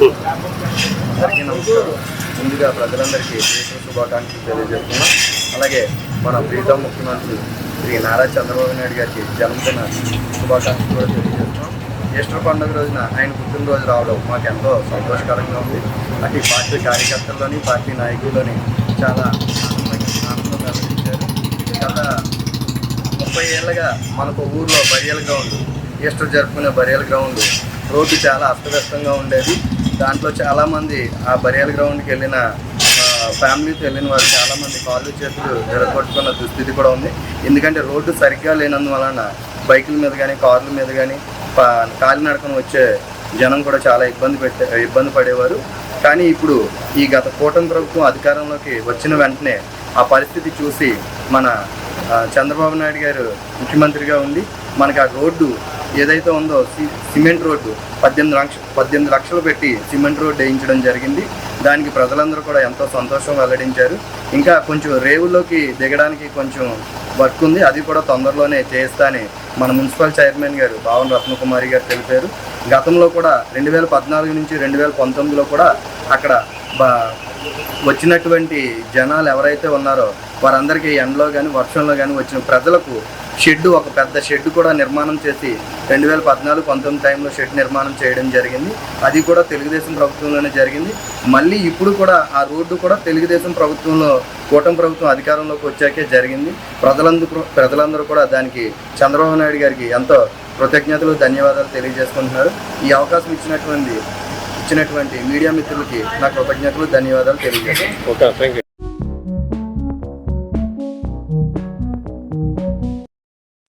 అందరికీ నమస్కారం. ముందుగా ప్రజలందరికీ శుభాకాంక్షలు తెలియజేస్తున్నాం. అలాగే మన ప్రీతం ముఖ్యమంత్రి శ్రీ నారా చంద్రబాబు నాయుడు గారికి జన్మదిన శుభాకాంక్షలు కూడా తెలియజేస్తున్నాం. ఈస్టర్ పండుగ రోజున ఆయన పుట్టినరోజు రావడం మాకు ఎంతో సంతోషకరంగా ఉంది. అటు పార్టీ కార్యకర్తల్లోని పార్టీ నాయకుల్లోని చాలా ఆనందంగా ఆనందం గత ముప్పై ఏళ్ళగా మనకు ఊర్లో బరియల్ గ్రౌండ్ ఈస్టర్ జరుపుకునే బరియల్ గ్రౌండ్ రోడ్డు చాలా అస్తవ్యస్తంగా ఉండేది. దాంట్లో చాలామంది ఆ బరియల్ గ్రౌండ్కి వెళ్ళిన ఫ్యామిలీతో వెళ్ళిన వారు చాలామంది కాళ్ళు చేతులు నిలబట్టుకున్న దుస్థితి కూడా ఉంది. ఎందుకంటే రోడ్డు సరిగ్గా లేనందువలన బైకుల మీద కానీ కార్ల మీద కానీ కాలినడకన వచ్చే జనం కూడా చాలా ఇబ్బంది పెట్టే ఇబ్బంది పడేవారు. కానీ ఇప్పుడు ఈ గత కూటమి ప్రభుత్వం అధికారంలోకి వచ్చిన వెంటనే ఆ పరిస్థితి చూసి మన చంద్రబాబు నాయుడు గారు ముఖ్యమంత్రిగా ఉండి మనకు ఆ రోడ్డు ఏదైతే ఉందో సి- సిమెంట్ రోడ్డు పద్దెనిమిది లక్ష పద్దెనిమిది లక్షలు పెట్టి సిమెంట్ రోడ్డు వేయించడం జరిగింది. దానికి ప్రజలందరూ కూడా ఎంతో సంతోషం వెల్లడించారు. ఇంకా కొంచెం రేవుల్లోకి దిగడానికి కొంచెం వర్క్ ఉంది. అది కూడా తొందరలోనే చేస్తా అని మన మున్సిపల్ చైర్మన్ గారు భావన్ రత్నకుమారి గారు తెలిపారు. గతంలో కూడా రెండు వేల పద్నాలుగు నుంచి రెండు వేల పంతొమ్మిదిలో కూడా అక్కడ బా వచ్చినటువంటి జనాలు ఎవరైతే ఉన్నారో వారందరికీ ఎండలో కానీ వర్షంలో కానీ వచ్చిన ప్రజలకు షెడ్ ఒక పెద్ద షెడ్ కూడా నిర్మాణం చేసి రెండు వేల పద్నాలుగు పంతొమ్మిది టైంలో షెడ్ నిర్మాణం చేయడం జరిగింది. అది కూడా తెలుగుదేశం ప్రభుత్వంలోనే జరిగింది. మళ్ళీ ఇప్పుడు కూడా ఆ రోడ్డు కూడా తెలుగుదేశం ప్రభుత్వంలో కూటమి ప్రభుత్వం అధికారంలోకి వచ్చాకే జరిగింది. ప్రజలందరూ ప్రజలందరూ కూడా దానికి చంద్రబాబు నాయుడు గారికి ఎంతో కృతజ్ఞతలు ధన్యవాదాలు తెలియజేసుకుంటున్నారు. ఈ అవకాశం ఇచ్చినటువంటి ఇచ్చినటువంటి మీడియా మిత్రులకి నా కృతజ్ఞతలు ధన్యవాదాలు తెలియజేస్తాను